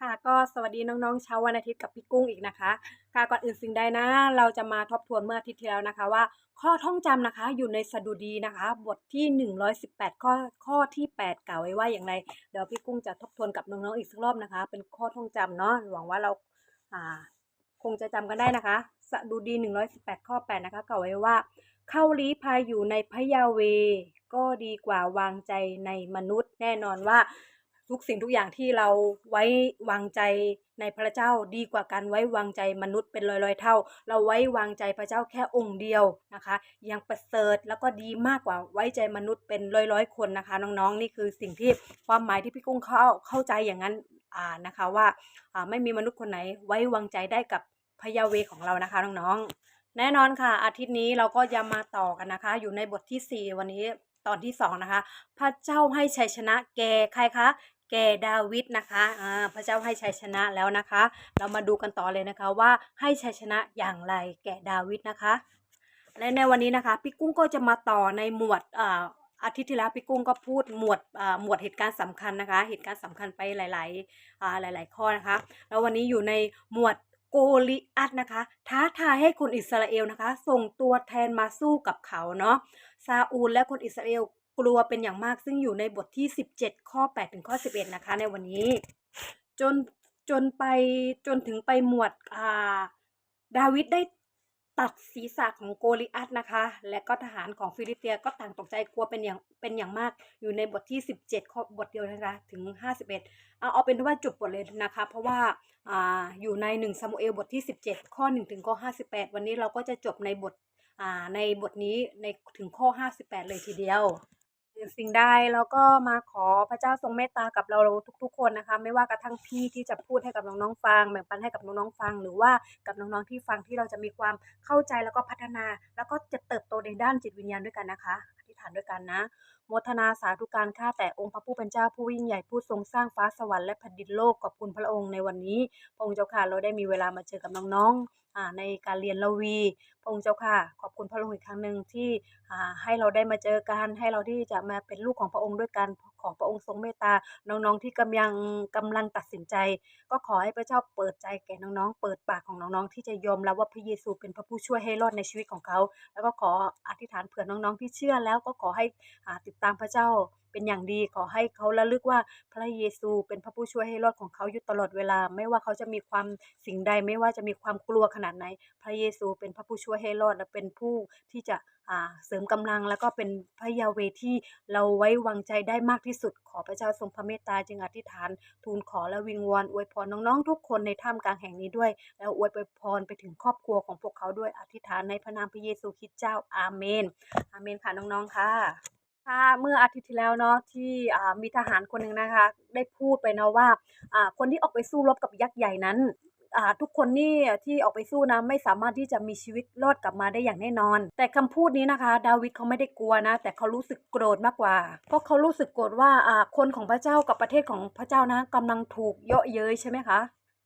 ค่ะก็สวัสดีน้องๆเช้าวันอาทิตย์กับพี่กุ้งอีกนะคะค่ะก่อนอื่นสิ่งใดนะ เราจะมาทบทวนเมื่ออาทิตย์ที่แล้วนะคะว่า ข้อท่องจำนะคะอยู่ในสดุดีนะคะ บทที่ 118 ข้อข้อที่ 8 กล่าวไว้ว่าอย่างไรเดี๋ยวพี่กุ้งจะทบทวนกับน้องๆอีกสักรอบนะคะ เป็นข้อท่องจำเนาะหวังว่าเราอ่าคงจะจำกันได้นะคะสดุดี 118 ข้อ 8 นะคะกล่าวไว้ว่า เข้าลี้ภัยอยู่ในพระยาเวก็ดีกว่าวางใจในมนุษย์แน่นอนว่า ทุกสิ่งทุกอย่างที่เราไว้วางใจในพระเจ้าดีกว่าการไว้วางใจมนุษย์เป็นร้อยๆเท่า เราไว้วางใจพระเจ้าแค่องค์เดียวนะคะ ยังประเสริฐแล้วก็ดีมากกว่าไว้ใจมนุษย์เป็นร้อยๆคนนะคะ น้องๆ นี่คือสิ่งที่ความหมายที่พี่กุ้งเข้าเข้าใจอย่างนั้นอ่านะคะว่าอ่าไม่มีมนุษย์คนไหนไว้วางใจได้กับพยาเวของเรานะคะน้องๆ แน่นอนค่ะ อาทิตย์นี้เราก็จะมาต่อกันนะคะ อยู่ในบทที่ 4 วันนี้ตอนที่ 2 นะคะ พระเจ้าให้ชัยชนะแก่ใครคะ แก่ดาวิดนะคะอ่าพระเจ้าให้ชัยชนะแล้วนะคะ เรามาดูกันต่อเลยนะคะว่าให้ชัยชนะอย่างไรแก่ดาวิดนะคะ และในวันนี้นะคะพี่กุ้งก็จะมาต่อในหมวดอาทิตย์ที่แล้วพี่กุ้งก็พูดหมวดหมวดเหตุการณ์สำคัญนะคะ เหตุการณ์สำคัญไปหลายๆอ่าหลาย ๆ ข้อนะคะ แล้ววันนี้อยู่ในหมวดโกลิอัตนะคะ ท้าทายให้คนอิสราเอลนะคะ ส่งตัวแทนมาสู้กับเขาเนาะซาอูลและคนอิสราเอล กลัวเป็นอย่างมากซึ่งอยู่ในบทที่ 17 ข้อ 8 ถึงข้อ 11 นะคะ ในวันนี้ จนจนไปจนถึงไปหมวดอ่าดาวิดได้ตัดศีรษะของโกลิอัตนะคะ และก็ทหารของฟิลิสเตียก็ต่างตกใจกลัวเป็นอย่างเป็นอย่างมากอยู่ในบทที่ 17ข้อบทเดียวนะคะถึง 51 เอาเอาเป็นว่าจบบทเลยนะคะ เพราะว่าอ่าอยู่ใน1ซามูเอลบทที่ 17 ข้อ 1 ถึงข้อ 58 วันนี้เราก็จะจบในบทอ่าในบทนี้ในถึงข้อ 58 เลยทีเดียว สิ่งใดแล้วก็มาขอพระเจ้าทรงเมตตากับเราทุก ๆ คนนะคะ ไม่ว่ากระทั่งพี่ที่จะพูดให้กับน้องๆฟัง แบ่งปันให้กับน้องๆฟัง หรือว่ากับน้องๆที่ฟังที่เราจะมีความเข้าใจแล้วก็พัฒนา แล้วก็จะเติบโตในด้านจิตวิญญาณด้วยกันนะคะอธิษฐานด้วยกันนะ โมทนาสาธุการข้าแต่องค์พระผู้เป็นเจ้าผู้ยิ่งใหญ่ผู้ทรงสร้างฟ้าสวรรค์และแผ่นดินโลกขอบคุณพระองค์ในวันนี้พระองค์เจ้าค่ะเราได้มีเวลามาเจอกับน้องๆในการเรียนละวีพระองค์เจ้าค่ะ ขอบคุณพระองค์อีกครั้งหนึ่งที่ให้เราได้มาเจอกันให้เราที่จะมาเป็นลูกของพระองค์ด้วยกัน ขอพระองค์ทรงเมตตา น้องๆที่กำลังกำลังตัดสินใจ ก็ขอให้พระเจ้าเปิดใจแก่น้องๆ เปิดปากของน้องๆ ที่จะยอมรับว่าพระเยซูเป็นพระผู้ช่วยให้รอดในชีวิตของเขา แล้วก็ขออธิษฐานเผื่อน้องๆที่เชื่อแล้วก็ขอให้อ่าติดตามพระเจ้า เป็นอย่างดีขอให้เขาระลึกว่าพระเยซูเป็นพระผู้ช่วยให้รอดของเขาอยู่ตลอดเวลา ไม่ว่าเขาจะมีความสิ่งใดไม่ว่าจะมีความกลัวขนาดไหน พระเยซูเป็นพระผู้ช่วยให้รอดและเป็นผู้ที่จะอ่าเสริมกำลังแล้วก็เป็นพระยาเวที่เราไว้วางใจได้มากที่สุด ขอพระเจ้าทรงพระเมตตาจึงอธิษฐาน ทูลขอและวิงวอนอวยพรน้องๆ ทุกคนในถ้ำกลางแห่งนี้ด้วย แล้วอวยพรไปถึงครอบครัวของพวกเขาด้วยอธิษฐานในพระนามพระเยซูคริสต์เจ้าอาเมนอาเมนค่ะน้องๆค่ะ ค่ะเมื่ออาทิตย์ที่แล้วเนาะที่มีทหารคนหนึ่งนะคะ ได้พูดไปเนาะว่าคนที่ออกไปสู้รบกับยักษ์ใหญ่นั้นทุกคนนี่ที่ออกไปสู้นะไม่สามารถที่จะมีชีวิตรอดกลับมาได้อย่างแน่นอน แต่คำพูดนี้นะคะ ดาวิดเขาไม่ได้กลัวนะ แต่เขารู้สึกโกรธมากกว่า เพราะเขารู้สึกโกรธว่าคนของพระเจ้ากับประเทศของพระเจ้านะกำลังถูกเยาะเย้ยใช่ไหมคะ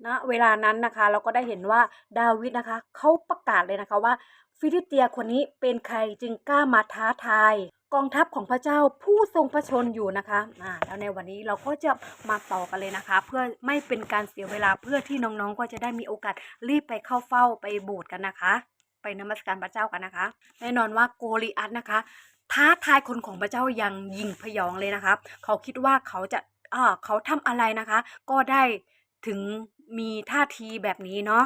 ณเวลานั้นนะคะ เราก็ได้เห็นว่าดาวิดนะคะเขาประกาศเลยนะคะว่า ฟิลิสเตียคนนี้เป็นใครจึงกล้ามาท้าทาย กองทัพของพระเจ้าผู้ทรงพระชนอยู่นะคะอ่าแล้วในวันนี้เราก็จะมาต่อกันเลยนะคะ เพื่อไม่เป็นการเสียเวลาเพื่อที่น้องๆก็จะได้มีโอกาสรีบไปเข้าเฝ้าไปโบสถ์กันนะคะ ไปนมัสการพระเจ้ากันนะคะ แน่นอนว่าโกลิอัตนะคะ ท้าทายคนของพระเจ้ายังยิงพยองเลยนะคะเขาคิดว่าเขาจะอ่าเขาทำอะไรนะคะ ก็ได้ถึงมีท่าทีแบบนี้เนาะ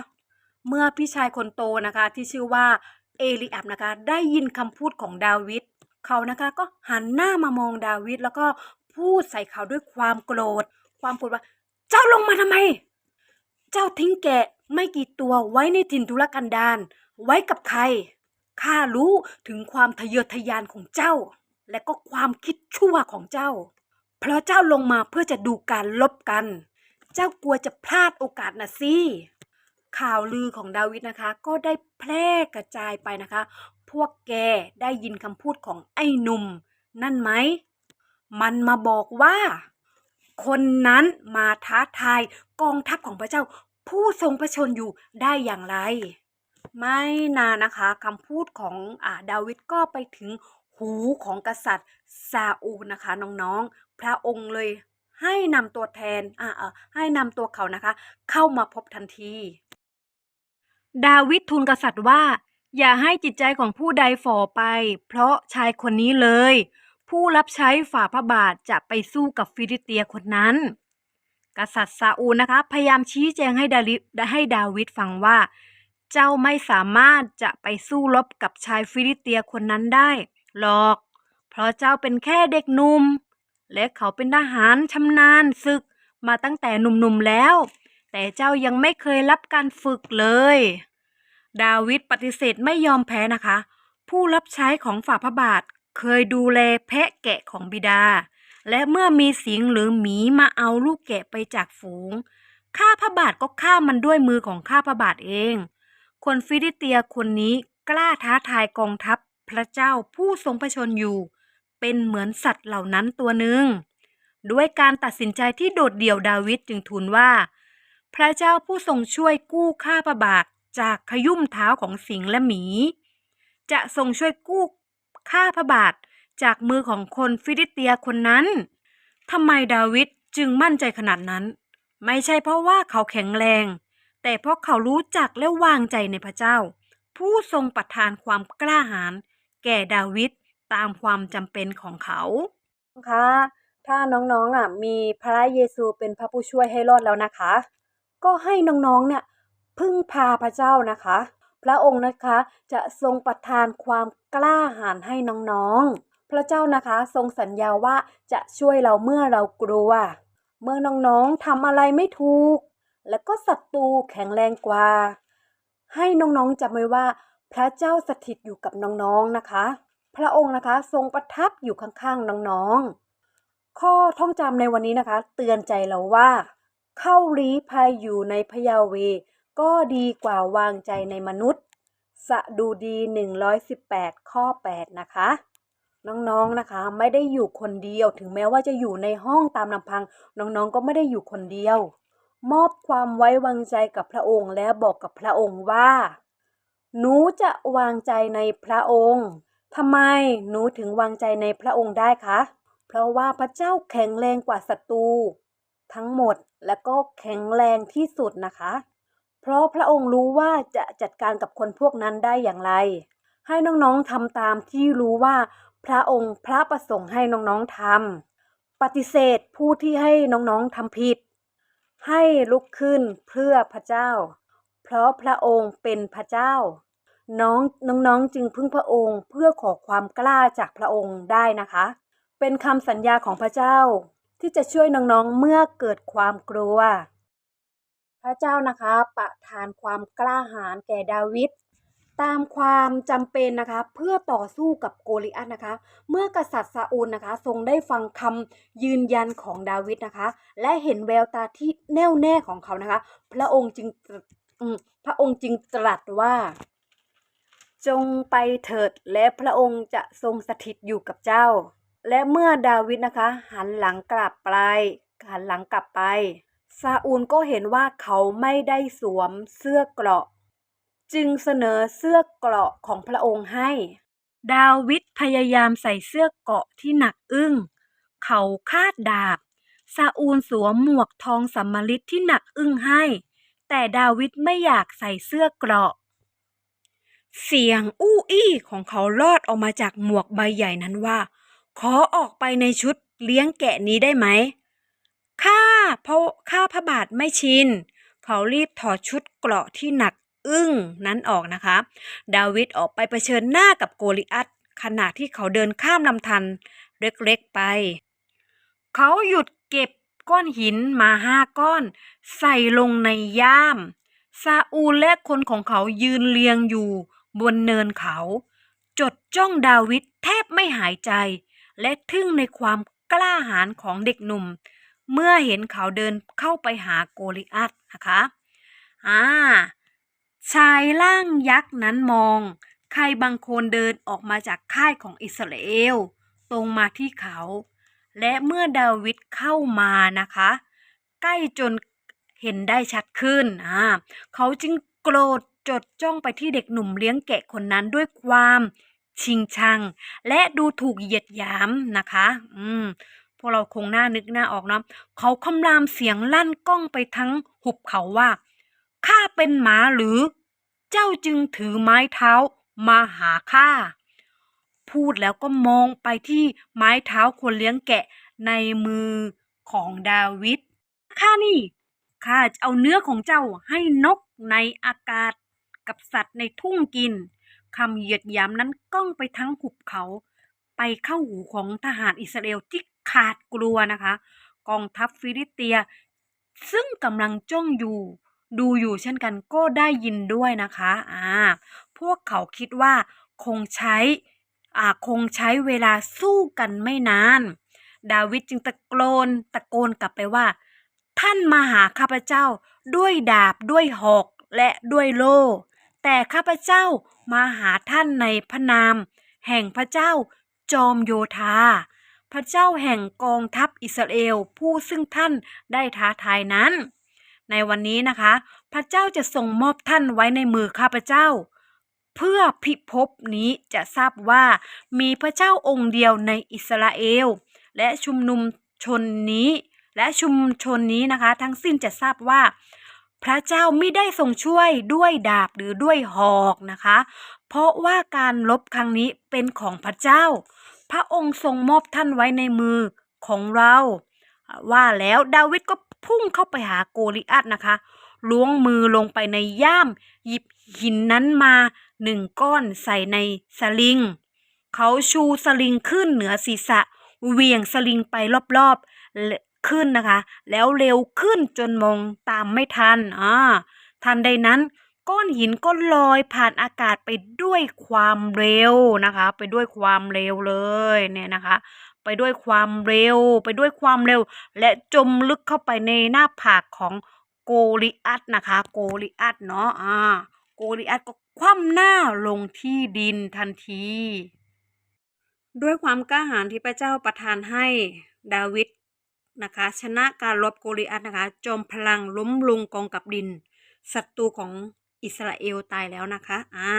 เมื่อพี่ชายคนโตนะคะที่ชื่อว่าเอลิอับนะคะ ได้ยินคำพูดของดาวิด เขานะคะก็หันหน้ามามองดาวิดแล้วก็พูดใส่เขาด้วยความโกรธ ความโกรธว่า เจ้าลงมาทำไม เจ้าทิ้งแกะไม่กี่ตัวไว้ในถิ่นทุรกันดารไว้กับใครข้ารู้ถึงความทะเยอทะยานของเจ้า และก็ความคิดชั่วของเจ้า เพราะเจ้าลงมาเพื่อจะดูการลบกัน เจ้ากลัวจะพลาดโอกาสนะสิข่าวลือของดาวิดนะคะ ก็ได้แพร่กระจายไปนะคะ พวกแกได้ยินคำพูดของไอ้หนุ่ม นั่นไหม มันมาบอกว่า คนนั้นมาท้าทายกองทัพของพระเจ้า ผู้ทรงพระชนอยู่ได้อย่างไร ไม่นานนะคะคำพูดของอาดาวิดก็ไปถึงหูของกษัตริย์ซาอูนะคะน้องๆ พระองค์เลยให้นำตัวแทนอ่าเออให้นำตัวเขานะคะ เข้ามาพบทันที ดาวิดทูลกษัตริย์ว่า อย่าให้จิตใจของผู้ใดฝ่อไป เพราะชายคนนี้เลย ผู้รับใช้ฝ่าพระบาทจะไปสู้กับฟิลิเตียคนนั้น กษัตริย์ซาอูลนะคะ พยายามชี้แจงให้ดาริให้ดาวิดฟังว่า เจ้าไม่สามารถจะไปสู้รบกับชายฟิลิเตียคนนั้นได้หรอก เพราะเจ้าเป็นแค่เด็กหนุ่ม และเขาเป็นทหารชำนาญศึกมาตั้งแต่หนุ่มๆแล้ว แต่เจ้ายังไม่เคยรับการฝึกเลย ดาวิดปฏิเสธไม่ยอมแพ้นะคะ ผู้รับใช้ของฝ่าพระบาทเคยดูแลแพะแกะของบิดา และเมื่อมีสิงหรือหมีมาเอาลูกแกะไปจากฝูง ข้าพระบาทก็ฆ่ามันด้วยมือของข้าพระบาทเอง คนฟิลิสเตียคนนี้กล้าท้าทายกองทัพพระเจ้าผู้ทรงพระชนอยู่ เป็นเหมือนสัตว์เหล่านั้นตัวหนึ่ง ด้วยการตัดสินใจที่โดดเดี่ยวดาวิดจึงทูลว่า พระเจ้าผู้ทรงช่วยกู้ข้าพระบาท จากขยุ่มเท้าของสิงและหมี จะทรงช่วยกู้ข้าพระบาทจากมือของคนฟิลิเตียคนนั้นทำไมดาวิดจึงมั่นใจขนาดนั้น ไม่ใช่เพราะว่าเขาแข็งแรง แต่เพราะเขารู้จักและวางใจในพระเจ้า ผู้ทรงประทานความกล้าหาญแก่ดาวิดตามความจำเป็นของเขาคะถ้าน้องๆอะมีพระเยซูเป็นพระผู้ช่วยให้รอดแล้วนะคะ ก็ให้น้องๆเนี่ย พึ่งพาพระเจ้านะคะ พระองค์นะคะจะทรงประทานความกล้าหาญให้น้องๆ พระเจ้านะคะทรงสัญญาว่าจะช่วยเราเมื่อเรากลัว เมื่อน้องๆทำอะไรไม่ถูก แล้วก็ศัตรูแข็งแรงกว่า ให้น้องๆจำไว้ว่าพระเจ้าสถิตอยู่กับน้องๆนะคะ พระองค์นะคะทรงประทับอยู่ข้างๆน้องๆ ข้อท่องจำในวันนี้นะคะ เตือนใจเราว่า เข้าลี้ภัยอยู่ในพยาเว ก็ดีกว่าวางใจในมนุษย์ สดุดี 118 ข้อ 8 นะคะ น้องๆนะคะ ไม่ได้อยู่คนเดียวถึงแม้ว่าจะอยู่ในห้องตามลำพัง น้องๆก็ไม่ได้อยู่คนเดียว มอบความไว้วางใจกับพระองค์และบอกกับพระองค์ว่า หนูจะวางใจในพระองค์ทำไมหนูถึงวางใจในพระองค์ได้คะ เพราะว่าพระเจ้าแข็งแรงกว่าศัตรูทั้งหมดและก็แข็งแรงที่สุดนะคะ เพราะพระองค์รู้ว่าจะจัดการกับคนพวกนั้นได้อย่างไร ให้น้องๆทำตามที่รู้ว่าพระองค์พระประสงค์ให้น้องๆทำปฏิเสธผู้ที่ให้น้องๆทำผิด ให้ลุกขึ้นเพื่อพระเจ้า เพราะพระองค์เป็นพระเจ้า น้องน้องๆจึงพึ่งพระองค์เพื่อขอความกล้าจากพระองค์ได้นะคะ เป็นคำสัญญาของพระเจ้า ที่จะช่วยน้องๆเมื่อเกิดความกลัว พระเจ้านะคะประทานความกล้าหาญแก่ดาวิดตามความจำเป็นนะคะเพื่อต่อสู้กับโกลิอัตนะคะ เมื่อกษัตริย์ซาอูลนะคะ ทรงได้ฟังคำยืนยันของดาวิดนะคะ และเห็นแววตาที่แน่วแน่ของเขานะคะ พระองค์จึงพระองค์จึงตรัสว่า จงไปเถิดและพระองค์จะทรงสถิตอยู่กับเจ้า และเมื่อดาวิดนะคะ หันหลังกลับไปหันหลังกลับไป ซาอูลก็เห็นว่าเขาไม่ได้สวมเสื้อเกราะ จึงเสนอเสื้อเกราะของพระองค์ให้ ดาวิดพยายามใส่เสื้อเกราะที่หนักอึ้ง เขาคาดดาบซาอูลสวมหมวกทองสัมมาริดที่หนักอึ้งให้ แต่ดาวิดไม่อยากใส่เสื้อเกราะ เสียงอู้อี้ของเขาลอดออกมาจากหมวกใบใหญ่นั้นว่า ขอออกไปในชุดเลี้ยงแกะนี้ได้ไหม ข้าเพราะข้าพระบาทไม่ชิน เขารีบถอดชุดเกราะที่หนักอึ้งนั้นออกนะคะ ดาวิดออกไปเผชิญหน้ากับโกลิอัตขณะที่เขาเดินข้ามลำธารเล็กๆไป เขาหยุดเก็บก้อนหินมาห้าก้อน ใส่ลงในย่าม ซาอูลและคนของเขายืนเรียงอยู่บนเนินเขา จดจ้องดาวิดแทบไม่หายใจ และทึ่งในความกล้าหาญของเด็กหนุ่ม เมื่อเห็นเขาเดินเข้าไปหาโกลิอัตนะคะอ่าชายร่างยักษ์นั้นมอง ใครบางคนเดินออกมาจากค่ายของอิสราเอล ตรงมาที่เขา และเมื่อดาวิดเข้ามานะคะ ใกล้จนเห็นได้ชัดขึ้นอ่าเขาจึงโกรธจดจ้องไปที่เด็กหนุ่มเลี้ยงแกะคนนั้นด้วยความชิงชัง และดูถูกเหยียดหยามนะคะ อืม พวกเราคงน่านึกหน้าออกเนาะเขาคำรามเสียงลั่นก้องไปทั้งหุบเขาว่าข้าเป็นหมาหรือ เจ้าจึงถือไม้เท้ามาหาข้าพูดแล้วก็มองไปที่ไม้เท้าคนเลี้ยงแกะในมือของดาวิดข้านี่ข้าจะเอาเนื้อของเจ้าให้นกในอากาศกับสัตว์ในทุ่งกินคำเหยียดหยามนั้นก้องไปทั้งหุบเขา ไปเข้าหูของทหารอิสราเอลที่ ขาดกลัวนะคะ กองทัพฟิลิเตีย ซึ่งกำลังจ้องอยู่ดูอยู่เช่นกันก็ได้ยินด้วยนะคะอ่าพวกเขาคิดว่าคงใช้อ่าคงใช้เวลาสู้กันไม่นาน ดาวิดจึงตะโกนตะโกนกลับไปว่า ท่านมาหาข้าพเจ้าด้วยดาบด้วยหอกและด้วยโล่แต่ข้าพเจ้ามาหาท่านในพระนาม แห่งพระเจ้าจอมโยธา พระเจ้าแห่งกองทัพอิสราเอลผู้ซึ่งท่านได้ท้าทายนั้น ในวันนี้นะคะ พระเจ้าจะทรงมอบท่านไว้ในมือข้าพเจ้า เพื่อพิภพนี้จะทราบว่ามีพระเจ้าองค์เดียวในอิสราเอล และชุมนุมชนนี้ และชุมชนนี้นะคะ ทั้งสิ้นจะทราบว่า พระเจ้าไม่ได้ทรงช่วยด้วยดาบหรือด้วยหอกนะคะ เพราะว่าการลบครั้งนี้เป็นของพระเจ้า พระองค์ทรงมอบท่านไว้ในมือของเรา ว่าแล้วดาวิดก็พุ่งเข้าไปหาโกลิอัตนะคะล้วงมือลงไปในย่าม หยิบหินนั้นมาหนึ่งก้อนใส่ในสลิง เขาชูสลิงขึ้นเหนือศีรษะเวียงสลิงไปรอบๆขึ้นนะคะ แล้วเร็วขึ้นจนมองตามไม่ทันอ่าทันใดนั้น ก้อนหินก็ลอยผ่านอากาศไปด้วยความเร็วนะคะ ไปด้วยความเร็วเลยเนี่ยนะคะ ไปด้วยความเร็ว ไปด้วยความเร็ว และจมลึกเข้าไปในหน้าผากของโกลิอัตนะคะ โกลิอัตเนาะอ่าโกลิอัตก็คว่ำหน้าลงที่ดินทันที ด้วยความกล้าหาญที่พระเจ้าประทานให้ดาวิดนะคะ ชนะการรบโกลิอัตนะคะ จอมพลังล้มลงกองกับดินศัตรูของ อิสราเอลตายแล้วนะคะ อ่า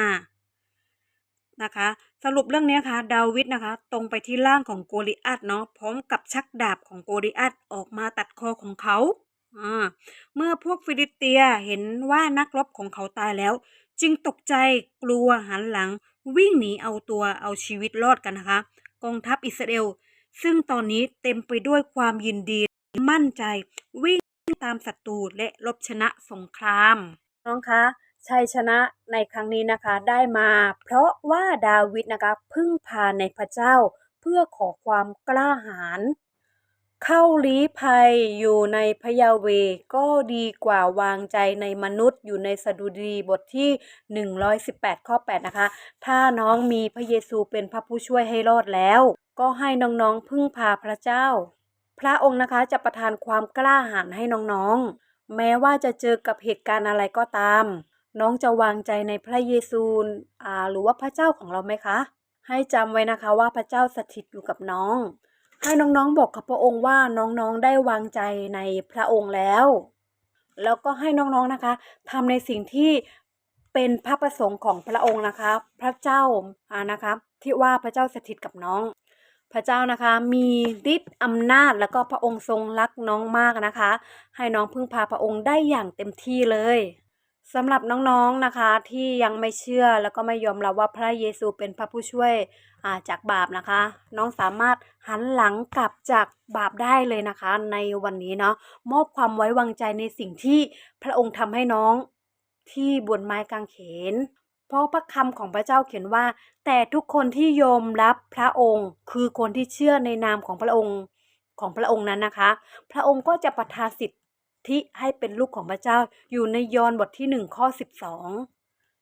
นะคะ สรุปเรื่องนี้นะคะดาวิดนะคะ ตรงไปที่ร่างของโกลิอัตเนาะ พร้อมกับชักดาบของโกลิอัตออกมาตัดคอของเขาอ่าเมื่อพวกฟิลิเตียเห็นว่านักรบของเขาตายแล้ว จึงตกใจกลัวหันหลัง วิ่งหนีเอาตัวเอาชีวิตรอดกันนะคะ กองทัพอิสราเอล ซึ่งตอนนี้เต็มไปด้วยความยินดีมั่นใจ วิ่งตามศัตรูและลบชนะสงคราม น้องคะ ชัยชนะในครั้งนี้นะคะได้มา เพราะว่าดาวิดนะคะพึ่งพาในพระเจ้าเพื่อขอความกล้าหาญเข้าลี้ภัยอยู่ในพยาเวก็ดีกว่าวางใจในมนุษย์อยู่ในสดุดีบทที่ 118 ข้อ 8 นะคะ ถ้าน้องมีพระเยซูเป็นพระผู้ช่วยให้รอดแล้ว ก็ให้น้องๆพึ่งพาพระเจ้า พระองค์นะคะจะประทานความกล้าหาญให้น้องๆ แม้ว่าจะเจอกับเหตุการณ์อะไรก็ตาม น้องจะวางใจในพระเยซูหรือว่าพระเจ้าของเราไหมคะ ให้จำไว้นะคะว่าพระเจ้าสถิตอยู่กับน้อง ให้น้องๆบอกกับพระองค์ว่าน้องๆได้วางใจในพระองค์แล้ว แล้วก็ให้น้องๆนะคะทำในสิ่งที่เป็นพระประสงค์ของพระองค์นะคะ พระเจ้าอานะคะที่ว่าพระเจ้าสถิตกับน้อง พระเจ้านะคะมีฤทธิ์อำนาจแล้วก็พระองค์ทรงรักน้องมากนะคะ ให้น้องพึ่งพาพระองค์ได้อย่างเต็มที่เลย สำหรับน้องๆนะคะที่ยังไม่เชื่อแล้วก็ไม่ยอมรับว่าพระเยซูเป็นพระผู้ช่วยาจากบาปนะคะ น้องสามารถหันหลังกลับจากบาปได้เลยนะคะ ในวันนี้เนาะมอบความไว้วางใจในสิ่งที่พระองค์ทำให้น้องที่บนไม้กางเขน เพราะพระคำของพระเจ้าเขียนว่า แต่ทุกคนที่ยอมรับพระองค์ คือคนที่เชื่อในนามของพระองค์ของพระองค์นั้นนะคะ พระองค์ก็จะประทานสิทธิ ให้เป็นลูกของพระเจ้า อยู่ในยอห์นบทที่หนึ่งข้อสิบสอง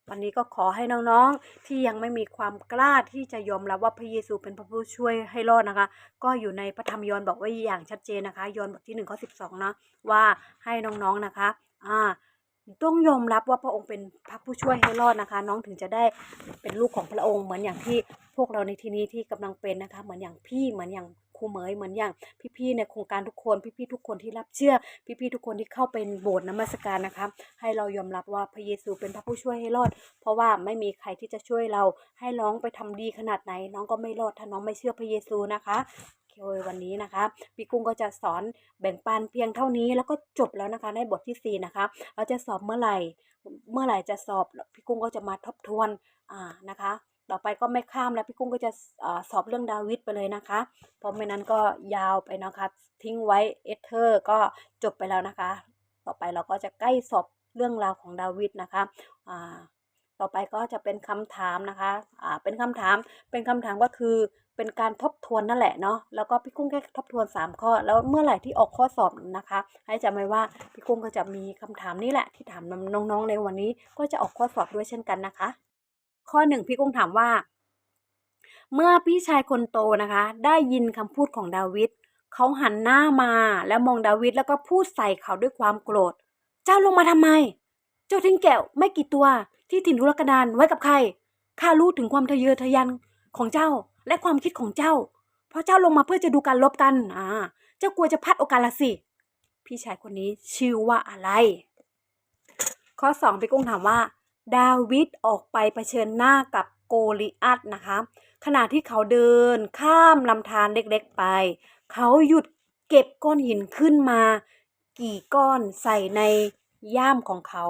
วันนี้ก็ขอให้น้องๆที่ยังไม่มีความกล้าที่จะยอมรับว่าพระเยซูเป็นพระผู้ช่วยให้รอดนะคะ ก็อยู่ในพระธรรมยอห์นบอกไว้อย่างชัดเจนนะคะ ยอห์นบทที่หนึ่งข้อสิบสองนะว่าให้น้องๆนะคะอ่าต้องยอมรับว่าพระองค์เป็นพระผู้ช่วยให้รอดนะคะ น้องถึงจะได้เป็นลูกของพระองค์เหมือนอย่างที่พวกเราในที่นี้ที่กำลังเป็นนะคะ เหมือนอย่างพี่เหมือนอย่าง ครูเหมยเหมือนอย่างพี่ๆในโครงการทุกคนพี่ๆทุกคนที่รับเชื่อ พี่ๆทุกคนที่เข้าเป็นโบสถ์นมัสการนะคะ ให้เรายอมรับว่าพระเยซูเป็นพระผู้ช่วยให้รอด เพราะว่าไม่มีใครที่จะช่วยเราให้น้องไปทำดีขนาดไหน น้องก็ไม่รอดถ้าน้องไม่เชื่อพระเยซูนะคะโอเควันนี้นะคะพี่กุ้งก็จะสอนแบ่งปันเพียงเท่านี้แล้วก็จบแล้วนะคะในบทที่ 4 นะคะ เราจะสอบเมื่อไหร่ เมื่อไหร่จะสอบพี่กุ้งก็จะมาทบทวนอ่านะคะ ต่อไปก็ไม่ข้ามแล้วพี่กุ้งก็จะอสอบเรื่องดาวิดไปเลยนะคะ เพราะไม่นั้นก็ยาวไปนะคะ ทิ้งไว้เอเธอร์ก็จบไปแล้วนะคะ ต่อไปเราก็จะใกล้สอบเรื่องราวของดาวิดนะคะต่อไปก็จะเป็นคำถามนะคะเป็นคำถาม เป็นคำถามก็คือเป็นการทบทวนนั่นแหละเนาะ แล้วก็พี่กุ้งแค่ทบทวน 3 ข้อ แล้วเมื่อไหร่ที่ออกข้อสอบนะคะ ให้จำไว้ว่าพี่กุ้งก็จะมีคำถามนี่แหละที่ถามน้องๆในวันนี้ ก็จะออกข้อสอบด้วยเช่นกันนะคะ ข้อหนึ่งพี่กุ้งถามว่า เมื่อพี่ชายคนโตนะคะ ได้ยินคำพูดของดาวิดเขาหันหน้ามาแล้วมองดาวิดแล้วก็พูดใส่เขาด้วยความโกรธ เจ้าลงมาทำไม เจ้าทิ้งแกะไม่กี่ตัว ที่ถิ่นทุรกันดารไว้กับใครข้ารู้ถึงความทะเยอทะยานของเจ้าและความคิดของเจ้า เพราะเจ้าลงมาเพื่อจะดูการลบกัน อ่า เจ้ากลัวจะพลาดโอกาสละสิ พี่ชายคนนี้ชื่อว่าอะไร ข้อสองพี่กุ้งถามว่า ดาวิดออกไปเผชิญหน้ากับโกลิอัตนะคะ ขณะที่เขาเดินข้ามลำธารเล็กๆไป เขาหยุดเก็บก้อนหินขึ้นมา กี่ก้อนใส่ในย่ามของเขา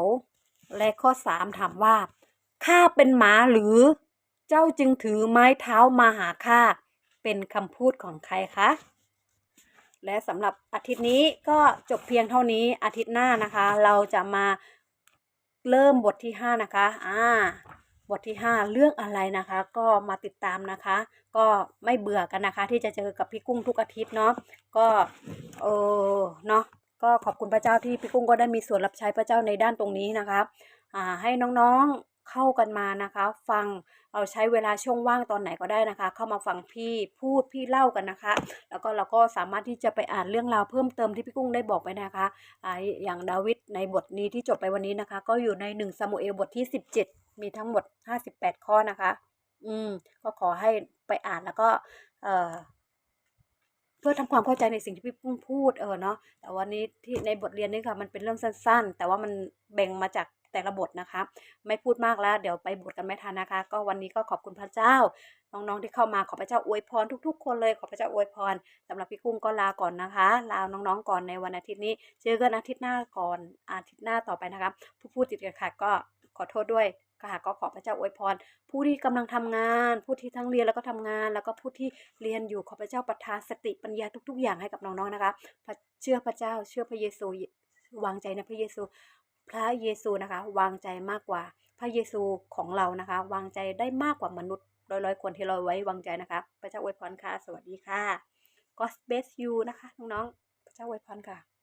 และข้อสามถามว่าข้าเป็นหมาหรือ เจ้าจึงถือไม้เท้ามาหาข้าเป็นคำพูดของใครคะและสำหรับอาทิตย์นี้ก็จบเพียงเท่านี้อาทิตย์หน้านะคะ เราจะมา เริ่มบทที่ 5 นะคะ อ่า บทที่ 5 เรื่องอะไรนะคะ ก็มาติดตามนะคะ ก็ไม่เบื่อกันนะคะ ที่จะเจอกับพี่กุ้งทุกอาทิตย์เนาะ ก็เออเนาะ ก็ขอบคุณพระเจ้าที่พี่กุ้งก็ได้มีส่วนรับใช้พระเจ้าในด้านตรงนี้นะคะ อ่า ให้น้องๆ เข้ากันมานะคะ ฟังเราใช้เวลาช่วงว่างตอนไหนก็ได้นะคะ เข้ามาฟังพี่พูดพี่เล่ากันนะคะ แล้วก็เราก็สามารถที่จะไปอ่านเรื่องราวเพิ่มเติมที่พี่กุ้งได้บอกไปนะคะออย่างดาวิดในบทนี้ที่จบไปวันนี้นะคะ ก็อยู่ในหนึ่งซามูเอลบทที่ 17 มีทั้งหมด 58 ข้อนะคะ อืม ก็ขอให้ไปอ่านแล้วก็เอ่อเพื่อทำความเข้าใจในสิ่งที่พี่ปุ้งพูดเออเนาะแต่วันนี้ที่ในบทเรียนนี้ค่ะมันเป็นเรื่องสั้น ๆ แต่ว่ามันแบ่งมาจาก แต่ละบทนะคะ ไม่พูดมากแล้ว เดี๋ยวไปบทกันไม่ทันนะคะ ก็วันนี้ก็ขอบคุณพระเจ้า น้องๆที่เข้ามาขอพระเจ้าอวยพรทุก ๆ คนเลยขอพระเจ้าอวยพรสำหรับพี่กุ้งก็ลาก่อนนะคะ ลาน้องๆก่อนในวันอาทิตย์นี้ เจอกันอาทิตย์หน้าก่อนอาทิตย์หน้าต่อไปนะคะผู้พูดติดขัดก็ขอโทษด้วยค่ะก็ขอพระเจ้าอวยพร ผู้ที่กำลังทำงาน ผู้ที่ทั้งเรียนแล้วก็ทำงาน แล้วก็ผู้ที่เรียนอยู่ขอพระเจ้าประทานสติปัญญาทุก ๆ อย่างให้กับน้องๆนะคะเชื่อพระเจ้าเชื่อพระเยซูวางใจในพระเยซู พระเยซูนะคะ วางใจมากกว่า พระเยซูของเรานะคะ วางใจได้มากกว่ามนุษย์ร้อยๆคนที่เราไว้วางใจนะคะพระเจ้าอวยพรค่ะ สวัสดีค่ะ God bless you นะคะน้องๆพระเจ้าอวยพรค่ะ